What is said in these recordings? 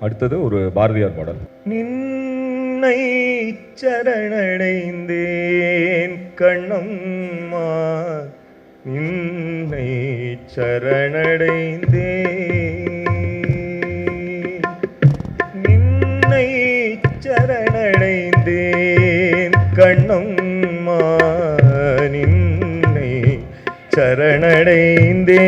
அடுத்தது ஒரு பாரதியார் பாடல். நின்னை சரணடைந்தேன் கண்ணம்மா நின்னை சரணடைந்தேன். நின்னை சரணடைந்தேன் கண்ணம்மா நின்னை சரணடைந்தேன்.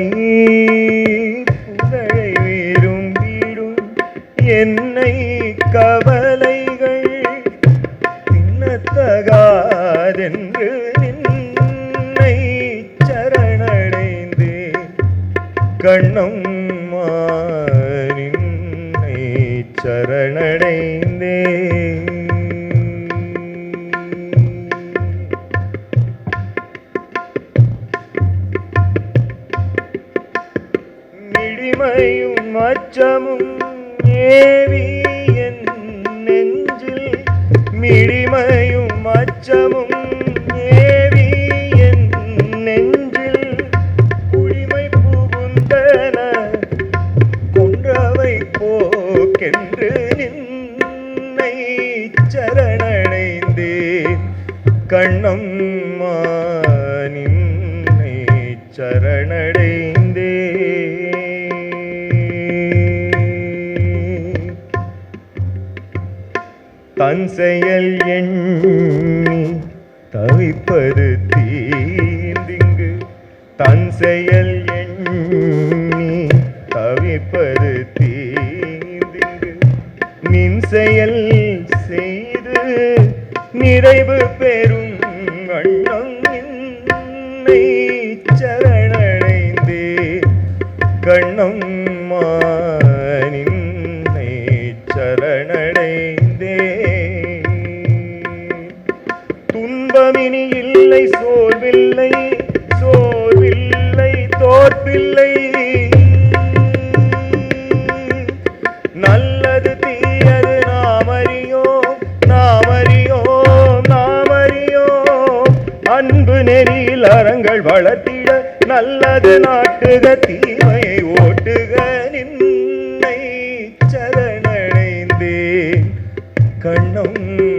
உயர்வை புகழை விரும்பிடும் என்னை கவலைகள் தின்னத்தகாதென்று நின்னை சரணடைந்து. கண்ணம் நின்னை சரணடைந்தேன் மிடிமையும் அச்சமும் ஏவி என் நெஞ்சில். மிடிமையும் அச்சமும் ஏவி என் நெஞ்சில். குடிமை புகுந்தன கொன்றவை போக்கென்று நின்னை சரணடைந்தேன். கண்ணம் மானின் சரணடைந்தேன். தன் செயல் எண்ணி தவிப்பது தீந்திங்கு தன் செயல் எண்ணி தவிப்பது தீந்திங்கு நின் செயல் செய்து நிறைவு பெறும் வண்ணம் நின்னை சரணடைந்தே. கண்ணம்மா நின்னை சரணடைந்தே. துன்பமினி இல்லை சோர்வில்லை சோர்வில்லை தோற்பில்லை. நல்லது தீயது நாம் அறியோம் நாம் அறியோம் நாம் அறியோம். அன்பு நெறியில் அறங்கள் வளர்த்திட நல்லது நாட்டுக தீமையை ஓட்டுக. நின்னை சரணடைந்தேன். கண்ணம்மா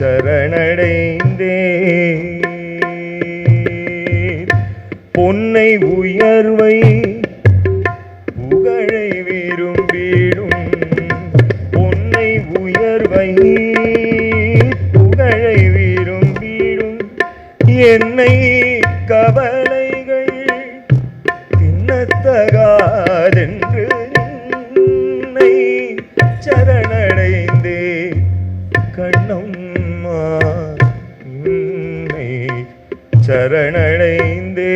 சரணடைந்தேன். பொன்னை உயர்வை புகழை விரும்பிடும். பொன்னை உயர்வை புகழை விரும்பிடும். என்னை கவலைகள் தின்னத்தகாதென்று சரணடைந்தே கண்ணம் சரணடைந்தே.